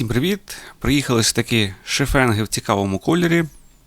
Всім привіт! Приїхали ж таки шифенги в цікавому кольорі.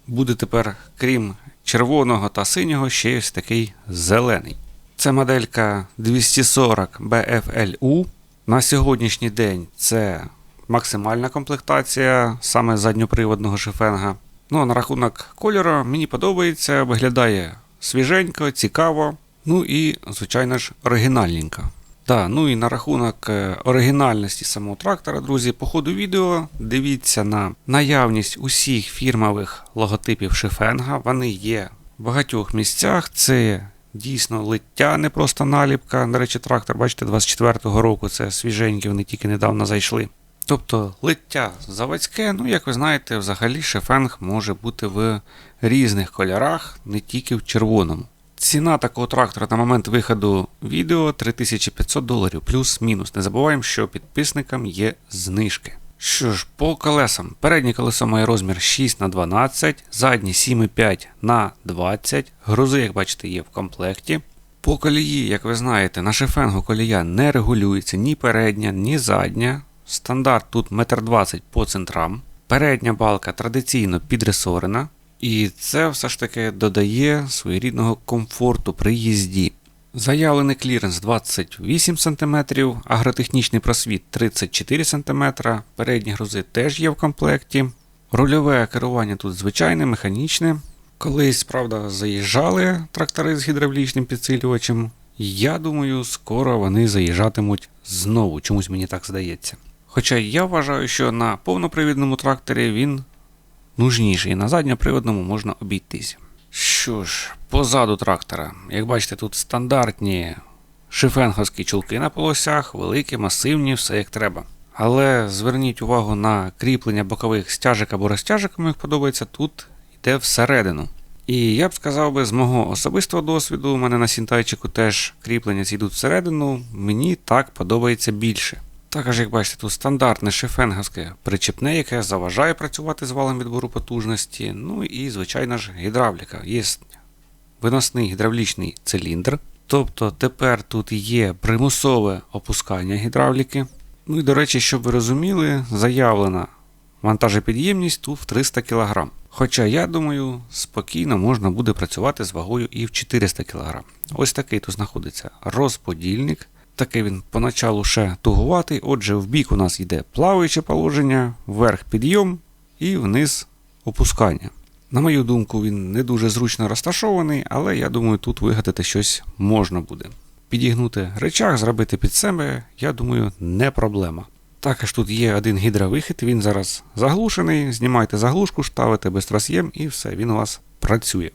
Буде тепер, крім червоного та синього, ще ось такий зелений. Це моделька 240 BFLU. На сьогоднішній день це максимальна комплектація саме задньоприводного шифенга. Ну а на рахунок кольору мені подобається, виглядає свіженько, цікаво. Ну і, звичайно ж, оригінальненько. Так, ну і на рахунок е, оригінальності самого трактора, друзі, по ходу відео дивіться на наявність усіх фірмових логотипів Шифенга. Вони є в багатьох місцях. Це дійсно лиття, не просто наліпка. До речі, трактор, бачите, 24-го року це свіженькі, вони тільки недавно зайшли. Тобто лиття заводське, ну як ви знаєте, взагалі шифенг може бути в різних кольорах, не тільки в червоному. Ціна такого трактора на момент виходу відео 3500 доларів плюс-мінус. Не забуваємо, що підписникам є знижки. Що ж, по колесам. Переднє колесо має розмір 6 на 12, заднє 7,5 на 20. Грузи, як бачите, є в комплекті. По колії, як ви знаєте, на шифенгу колія не регулюється ні передня, ні задня. Стандарт тут 1,20 м по центрам. Передня балка традиційно підресорена. І це все ж таки додає своєрідного комфорту при їзді. Заявлений кліренс 28 см, агротехнічний просвіт 34 см, передні грузи теж є в комплекті. Рульове керування тут звичайне, механічне. Колись, правда, заїжджали трактори з гідравлічним підсилювачем. Я думаю, скоро вони заїжджатимуть знову, чомусь мені так здається. Хоча я вважаю, що на повнопривідному тракторі він нужніший. На задньоприводному можна обійтися. Що ж, позаду трактора, як бачите, тут стандартні шифенговські чулки на полосях, великі, масивні, все як треба. Але зверніть увагу на кріплення бокових стяжок або розтяжок, кому подобається, тут йде всередину. І я б сказав би, з мого особистого досвіду, у мене на сінтайчику теж кріплення ці йдуть всередину, мені так подобається більше. Також, як бачите, тут стандартне шифенговське причепне, яке заважає працювати з валом відбору потужності. Ну і, звичайно ж, гідравліка. Є виносний гідравлічний циліндр. Тобто тепер тут є примусове опускання гідравліки. Ну і, до речі, щоб ви розуміли, заявлена вантажопідємність тут в 300 кг. Хоча, я думаю, спокійно можна буде працювати з вагою і в 400 кг. Ось такий тут знаходиться розподільник. Такий він поначалу ще тугуватий. Отже, в бік у нас йде плаваюче положення, вверх підйом і вниз опускання. На мою думку, він не дуже зручно розташований, але я думаю, тут вигадати щось можна буде. Підігнути речах, зробити під себе, я думаю, не проблема. Також тут є один гідровихід, він зараз заглушений. Знімайте заглушку, ставите без трас'єм і все, він у вас працює.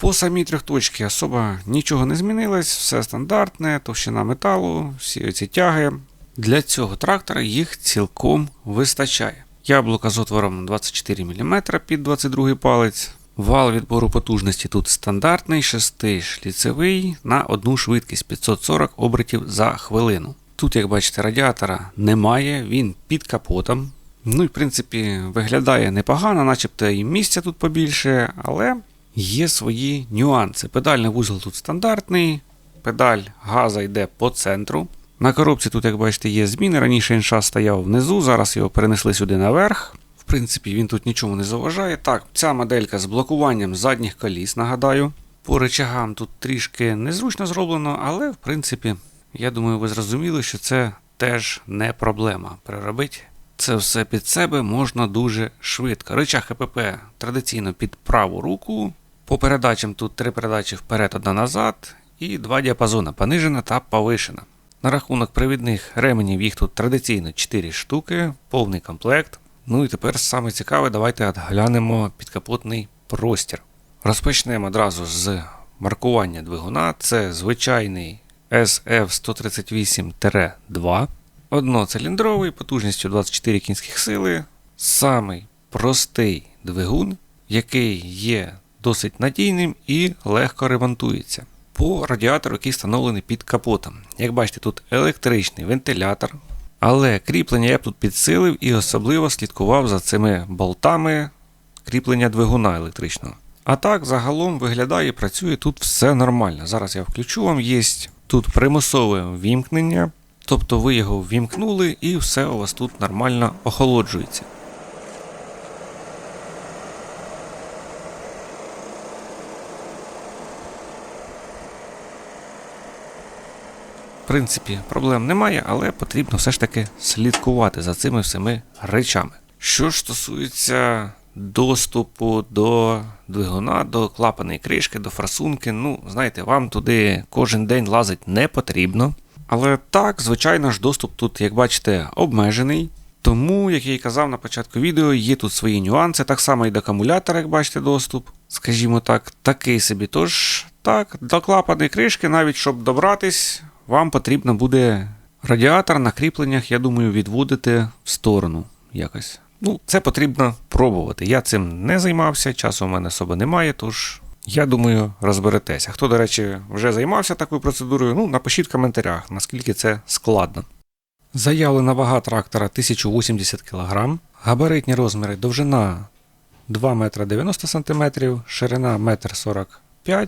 По самій трьохточці особо нічого не змінилось, все стандартне, товщина металу, всі ці тяги. Для цього трактора їх цілком вистачає. Яблука з отвором 24 мм під 22 палець. Вал відбору потужності тут стандартний, 6-шліцевий на одну швидкість 540 обертів за хвилину. Тут, як бачите, радіатора немає, він під капотом. Ну і в принципі виглядає непогано, начебто і місця тут побільше, але є свої нюанси. Педальний вузол тут стандартний, педаль газа йде по центру. На коробці тут, як бачите, є зміни. Раніше інша стояв внизу, зараз його перенесли сюди наверх. В принципі, він тут нічому не заважає. Так, ця моделька з блокуванням задніх коліс, нагадаю. По речагам тут трішки незручно зроблено, але в принципі, я думаю, ви зрозуміли, що це теж не проблема. Переробити це все під себе можна дуже швидко. Рычаг ХПП традиційно під праву руку. По передачам тут три передачі вперед, одна назад, і два діапазони понижена та повишена. На рахунок привідних ременів їх тут традиційно 4 штуки, повний комплект. Ну і тепер саме цікаве, давайте оглянемо підкапотний простір. Розпочнемо одразу з маркування двигуна. Це звичайний SF138-2. Одноциліндровий потужністю 24 кінських сили. Самий простий двигун, який є досить надійним і легко ремонтується. По радіатору, який встановлений під капотом. Як бачите, тут електричний вентилятор. Але кріплення я б тут підсилив і особливо слідкував за цими болтами кріплення двигуна електричного. А так, загалом виглядає і працює тут все нормально. Зараз я включу вам, є тут примусове вімкнення. Тобто ви його ввімкнули і все у вас тут нормально охолоджується. Принципі, проблем немає, але потрібно все ж таки слідкувати за цими всіми речами. Що ж стосується доступу до двигуна, до клапаної кришки, до форсунки, ну, знаєте, вам туди кожен день лазить не потрібно. Але так, звичайно ж, доступ тут, як бачите, обмежений. Тому, як я і казав на початку відео, є тут свої нюанси, так само і до акумулятора, як бачите, доступ. Скажімо так, такий собі. Тож, так, до клапаної кришки, навіть щоб добратись, вам потрібно буде радіатор на кріпленнях, я думаю, відводити в сторону якось. Ну, це потрібно пробувати. Я цим не займався, часу в мене особо немає, тож я думаю, розберетеся. Хто, до речі, вже займався такою процедурою, ну напишіть в коментарях, наскільки це складно. Заявлена вага трактора 1080 кг, габаритні розміри довжина 2 метра 90 см, ширина 1,45 м,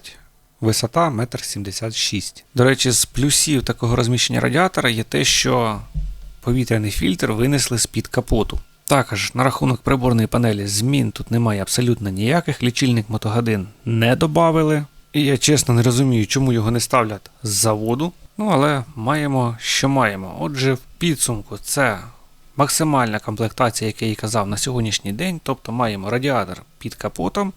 висота 1,76 м. До речі, з плюсів такого розміщення радіатора є те, що повітряний фільтр винесли з-під капоту. Також на рахунок приборної панелі змін тут немає абсолютно ніяких, лічильник мотогодин не додали. І я чесно не розумію, чому його не ставлять з заводу. Ну але маємо, що маємо. Отже, в підсумку це максимальна комплектація, як я і казав, на сьогоднішній день. Тобто маємо радіатор під капотом,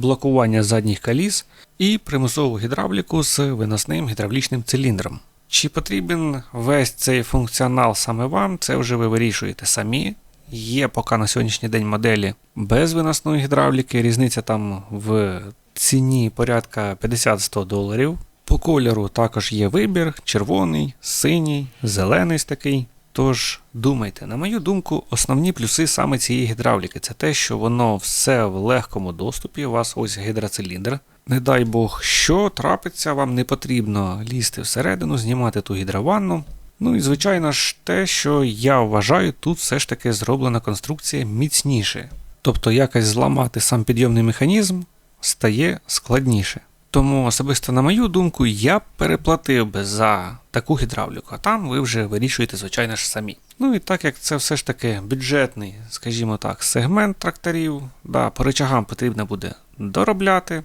блокування задніх коліс і примусову гідравліку з виносним гідравлічним циліндром. Чи потрібен весь цей функціонал саме вам, це вже ви вирішуєте самі. Є поки на сьогоднішній день моделі без виносної гідравліки, різниця там в ціні порядка 50-100 доларів. По кольору також є вибір: червоний, синій, зелений такий. Тож думайте, на мою думку, основні плюси саме цієї гідравліки це те, що воно все в легкому доступі. У вас ось гідроциліндр. Не дай Бог, що трапиться, вам не потрібно лізти всередину, знімати ту гідрованну. Ну і звичайно ж те, що я вважаю, тут все ж таки зроблена конструкція міцніше. Тобто якось зламати сам підйомний механізм стає складніше. Тому особисто, на мою думку, я переплатив би за таку гідравліку, а там ви вже вирішуєте, звичайно ж, самі. Ну і так як це все ж таки бюджетний, скажімо так, сегмент тракторів, да, по речагам потрібно буде доробляти,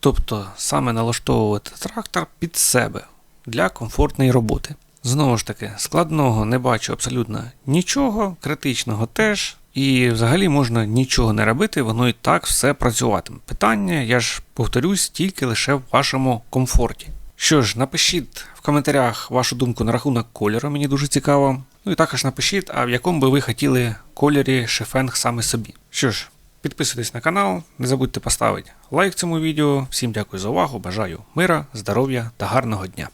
тобто саме налаштовувати трактор під себе для комфортної роботи. Знову ж таки, складного не бачу абсолютно нічого, критичного теж. І взагалі можна нічого не робити, воно і так все працюватиме. Питання, я ж повторюсь, тільки лише в вашому комфорті. Що ж, напишіть в коментарях вашу думку на рахунок кольору, мені дуже цікаво. Ну і також напишіть, а в якому би ви хотіли кольорі шифенг саме собі. Що ж, підписуйтесь на канал, не забудьте поставити лайк цьому відео. Всім дякую за увагу, бажаю мира, здоров'я та гарного дня.